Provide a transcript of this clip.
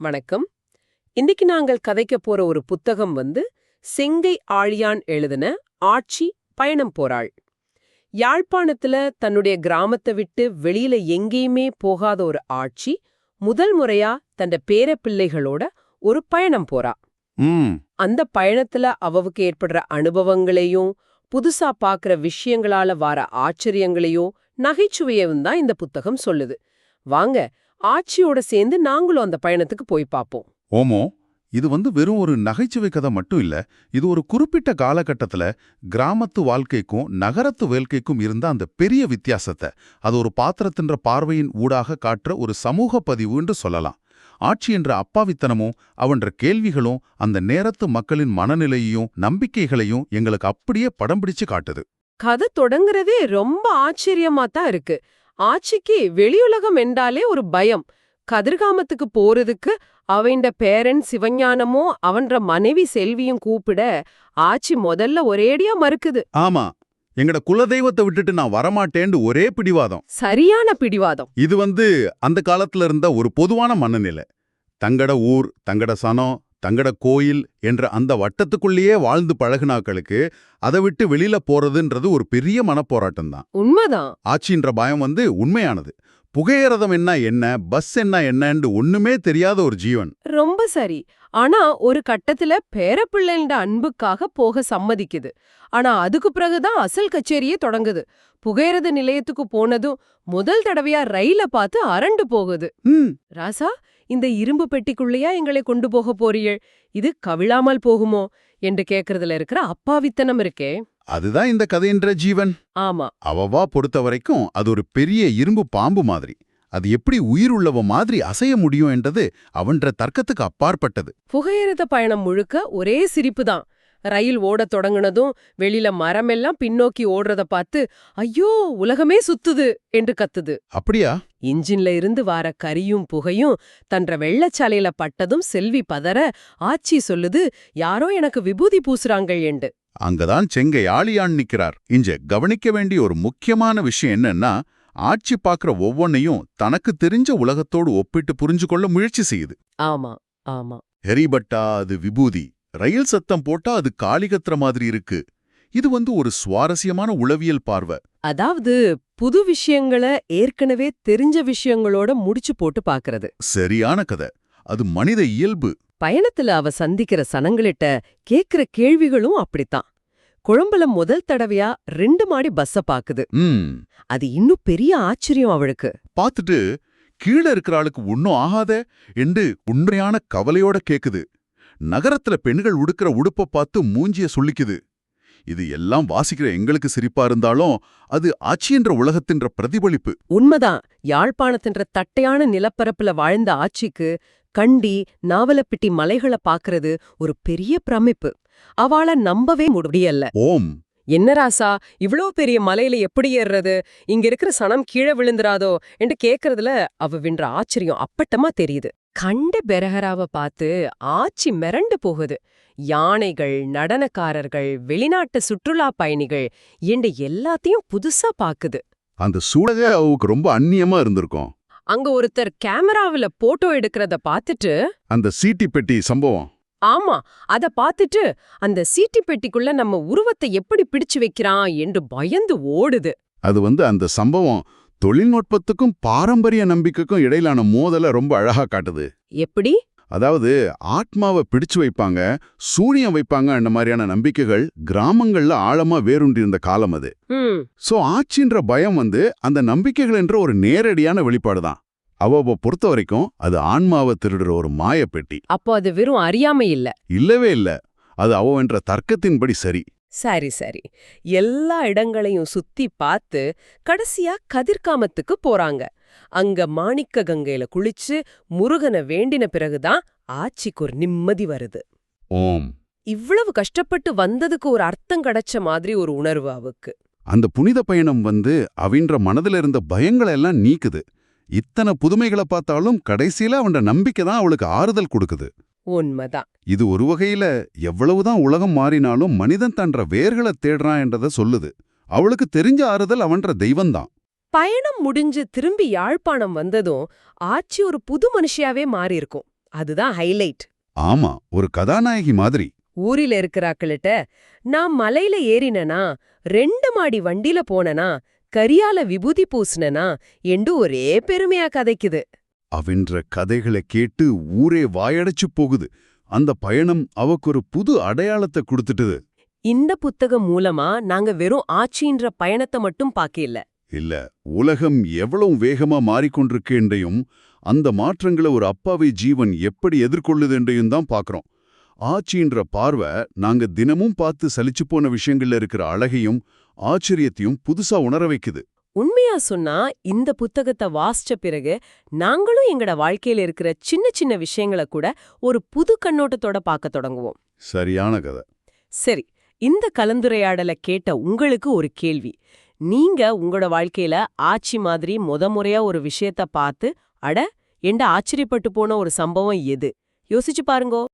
வணக்கம். இன்னைக்கு நாங்கள் கதைக்க போற ஒரு புத்தகம் வந்து செங்கை ஆழியான் எழுதின ஆட்சி பயணம் போறாள். யாழ்ப்பாணத்துல தன்னுடைய கிராமத்தை விட்டு வெளியில எங்கேயுமே போகாத ஒரு ஆட்சி முதல் முறையா தன்ட பேர பிள்ளைகளோட ஒரு பயணம் போறா. அந்த பயணத்துல அவவுக்கு ஏற்படுற அனுபவங்களையும் புதுசா பாக்குற விஷயங்களால வர ஆச்சரியங்களையும் நகைச்சுவையும் தான் இந்த புத்தகம் சொல்லுது. வாங்க ஆட்சியோட சேர்ந்து நாங்களும் அந்த பயணத்துக்கு போய் பார்ப்போம். ஓமோ இது வந்து வெறும் ஒரு நகைச்சுவை கதை மட்டும் இல்ல. இது ஒரு குறிப்பிட்ட காலகட்டத்துல கிராமத்து வாழ்க்கைக்கும் நகரத்து வாழ்க்கைக்கும் இருந்த அந்த பெரிய வித்தியாசத்தை அது ஒரு பாத்திரத்தின்ற பார்வையின் ஊடாக காட்டுற ஒரு சமூக பதிவுன்னு சொல்லலாம். ஆட்சி என்ற அப்பாவித்தனமும் அவன்ற கேள்விகளும் அந்த நேரத்து மக்களின் மனநிலையையும் நம்பிக்கைகளையும் எங்களுக்கு அப்படியே படம் பிடிச்சு காட்டுது. கதை தொடங்குறதே ரொம்ப ஆச்சரியமா தான் இருக்கு. ஆட்சிக்கு வெளியுலகம் என்றாலே ஒரு பயம். கதிர்காமத்துக்கு போறதுக்கு அவன்ட பேரன் சிவஞானமும் அவன்ற மனைவி செல்வியும் கூப்பிட ஆச்சி முதல்ல ஒரேடியா மறுக்குது. ஆமா எங்கட குலதெய்வத்தை விட்டுட்டு நான் வரமாட்டேன்னு ஒரே பிடிவாதம். சரியான பிடிவாதம். இது வந்து அந்த காலத்துல இருந்த ஒரு பொதுவான மனநிலை. தங்கட ஊர் தங்கட சனம் தங்கட கோயில் என்ற அந்த வட்டத்துக்குள்ளேயே வாழ்ந்து பழகுனாக்களுக்கு அதை விட்டு வெளியில போறதுன்றது ஒரு பெரிய மனப்போராட்டம் தான் உண்மைதான். ஆட்சின்ற பயம் வந்து உண்மையானது. புகையிரதம் என்ன என்ன பஸ் என்ன என்னன்னு ஒண்ணுமே தெரியாத ஒரு ஜீவன். ரொம்ப சரி. ஆனா ஒரு கட்டத்துல பேரப்பிள்ளைண்ட அன்புக்காக போக சம்மதிக்குது. ஆனா அதுக்கு பிறகுதான் அசல் கச்சேரியே தொடங்குது. புகையிரத நிலையத்துக்கு போனதும் முதல் தடவையா ரயில பார்த்து அரண்டு போகுது. ராசா இந்த இரும்பு பெட்டிக்குள்ளேயா எங்களை கொண்டு போக போறீள் இது கவிழாமல் போகுமோ? என்று கேக்குறதுல இருக்கிற அப்பாவித்தனம் இருக்கே. அதுதான் இந்த கதைன்ற ஜீவன். ஆமா. அவவா பொறுத்த வரைக்கும் அது ஒரு பெரிய இரும்பு பாம்பு மாதிரி. அது எப்படி உயிர் உள்ளவ மாதிரி அசைய முடியும் என்றது அவன்ற தர்க்கத்துக்கு அப்பாற்பட்டது. புகையிரத பயணம் முழுக்க ஒரே சிரிப்பு தான். ரயில் ஓடத் தொடங்குனதும் வெளியில மரமெல்லாம் பின்னோக்கி ஓடுறத பார்த்து ஐயோ உலகமே சுத்துது என்று கத்துது. அப்படியா? இன்ஜின்ல இருந்து வார கரியும் புகையும் தன்ற வெள்ளச்சாலையில பட்டதும் செல்வி பதற ஆச்சி சொல்லுது யாரோ எனக்கு விபூதி பூசுறாங்கள் என்று. அங்கதான் செங்கை ஆளியான் நிக்கிறார். இஞ்ச கவனிக்க வேண்டிய ஒரு முக்கியமான விஷயம் என்னன்னா ஆட்சி பார்க்கற ஒவ்வொன்னையும் தனக்கு தெரிஞ்ச உலகத்தோடு ஒப்பிட்டு புரிஞ்சு கொள்ள முயற்சி செய்யுது. ஆமா ஆமா. ஹெரிபட்டா அது விபூதி ரயில் சத்தம் போட்டா அது காளிகத்திர மாதிரி இருக்கு. இது வந்து ஒரு சுவாரஸ்யமான உளவியல் பார்வை. அதாவது புது விஷயங்களை ஏற்கனவே தெரிஞ்ச விஷயங்களோட முடிச்சு போட்டு பாக்குறது சரியான கதை. அது மனித இயல்பு. பயணத்துல அவ சந்திக்கிற சனங்களிட்ட கேக்குற கேள்விகளும் அப்படித்தான். குழம்புல முதல் தடவையா ரெண்டு மாடி பஸ்ஸ பாக்குது. அது இன்னும் பெரிய ஆச்சரியம் அவளுக்கு. பார்த்துட்டு கீழே இருக்கிற ஆளுக்கு ஒன்னும் ஆகாதே என்று உண்மையான கவலையோட கேக்குது. நகரத்துல பெண்கள் உடுக்கிற உடுப்ப பார்த்து மூஞ்சிய சொல்லிக்குது இது எல்லாம் வாசிக்கிற எங்களுக்கு சிரிப்பா இருந்தாலும் அது ஆட்சியன்ற உலகத்தின்ற பிரதிபலிப்பு. உண்மைதான். யாழ்ப்பாணத்தின்ற தட்டையான நிலப்பரப்புல வாழ்ந்த ஆட்சிக்கு கண்டி நாவலப்பிட்டி மலைகளை பாக்குறது ஒரு பெரிய பிரமிப்பு. அவள நம்பவே முடியல. ஓம். என்ன ராசா இவ்ளோ பெரிய மலையில எப்படி ஏறுறது? இங்க இருக்கிற சனம் கீழே விழுந்துராதோ என்று கேக்குறதுல அவ வின்ற ஆச்சரியம் அப்பட்டமா தெரியுது. கண்ட பெரஹராவ பார்த்து ஆச்சி மிரண்டு போகுது. யானைகள் நடனக்காரர்கள் வெளிநாட்டு சுற்றுலா பயணிகள் என்று எல்லாத்தையும் புதுசா பாக்குது அந்த சூழக அவருக்கு ரொம்ப அந்நியமா இருந்திருக்கும். அங்க ஒருத்தர் கேமராவுல போட்டோ எடுக்கிறத பார்த்துட்டு அந்த சீட்டி பெட்டி சம்பவம். ஆமா அத பார்த்துட்டு அந்த சீட்டி பெட்டிக்குள்ள நம்ம உருவத்தை எப்படி பிடிச்சு வைக்கிறான் என்று பயந்து ஓடுது. அது வந்து அந்த சம்பவம் தொழில்நுட்பத்துக்கும் பாரம்பரிய நம்பிக்கைக்கும் இடையிலான மோதலை ரொம்ப அழகா காட்டுது. எப்படி? அதாவது ஆத்மாவை பிடிச்சு வைப்பாங்க சூனியம் வைப்பாங்க அந்த மாதிரியான நம்பிக்கைகள் கிராமங்கள்ல ஆழமா வேரூன்றிருந்த காலம் அது. சோ ஆட்சின்ற பயம் வந்து அந்த நம்பிக்கைகள் என்ற ஒரு நேரடியான வெளிப்பாடு தான். அவ பொறுத்த வரைக்கும் அது ஆன்மாவை திருடுற ஒரு மாயப்பெட்டி. அப்போ அது வெறும் அறியாமை இல்ல. இல்லவே இல்ல. அது அவ என்ற தர்க்கத்தின்படி சரி. சரி சரி. எல்லா இடங்களையும் சுத்தி பார்த்து கடைசியா கதிர்காமத்துக்கு போறாங்க. அங்க மாணிக்க கங்கையில குளிச்சு முருகனை வேண்டின பிறகுதான் ஆட்சிக்கு ஒரு நிம்மதி வருது. ஓம். இவ்வளவு கஷ்டப்பட்டு வந்ததுக்கு ஒரு அர்த்தம் கிடைச்ச மாதிரி ஒரு உணர்வு அவக்கு அந்த புனித பயணம் வந்து அவின்ற மனதில் இருந்த பயங்களை எல்லாம் நீக்குது. இத்தனை புதுமைகளை பார்த்தாலும் கடைசியில அவன் நம்பிக்கை தான் அவளுக்கு ஆறுதல் கொடுக்குது. உண்மைதான். இது ஒரு வகையில எவ்வளவுதான் உலகம் மாறினாலும் மனிதன் தன்ற வேர்களை தேடுறான் என்றதை சொல்லுது. அவளுக்கு தெரிஞ்ச ஆறுதல் அவன்ற தெய்வம்தான். பயணம் முடிஞ்சு திரும்பி யாழ்ப்பாணம் வந்ததும் ஆச்சி ஒரு புது மனுஷியாவே மாறி இருக்கும் அதுதான் ஹைலைட். ஆமா ஒரு கதாநாயகி மாதிரி. ஊரில இருக்கிறாக்கள்கிட்ட நான் மலையில ஏறினனா ரெண்டு மாடி வண்டில போனனா கரியால விபூதி பூசினனா என்று ஒரே பெருமையா கதைக்குது. அவன்ற கதைகளை கேட்டு ஊரே வாயடைச்சு போகுது. அந்த பயணம் அவக்கு ஒரு புது அடையாளத்தை கொடுத்துட்டுது. இந்த புத்தகம் மூலமா நாங்க வெறும் ஆட்சின்ற பயணத்தை மட்டும் பாக்கல இல்ல உலகம் எவ்வளவு வேகமா மாறிக்கொண்டிருக்கேன்றையும் அந்த மாற்றங்களை ஒரு அப்பாவி ஜீவன் எப்படி எதிர்கொள்ளுது என்றையும் தான் பார்க்கறோம் ஆச்சின்ற பார்வை நாங்க தினமும் பார்த்து சலிச்சு போன விஷயங்கள்ல இருக்கிற அழகையும் ஆச்சரியத்தையும் புதுசா உணர வைக்குது. உண்மையா சொன்னா இந்த புத்தகத்தை வாசிச்ச பிறகு நாங்களும் எங்கட வாழ்க்கையில இருக்கிற சின்ன சின்ன விஷயங்களை கூட ஒரு புது கண்ணோட்டத்தோட பார்க்க தொடங்குவோம். சரியான கதை. சரி இந்த கலந்துரையாடலை கேட்ட உங்களுக்கு ஒரு கேள்வி. நீங்க உங்களோட வாழ்க்கையில ஆச்சி மாதிரி முத முறையா ஒரு விஷயத்த பார்த்து அட எண்ட ஆச்சரியப்பட்டு போன ஒரு சம்பவம் எது? யோசிச்சு பாருங்கோ.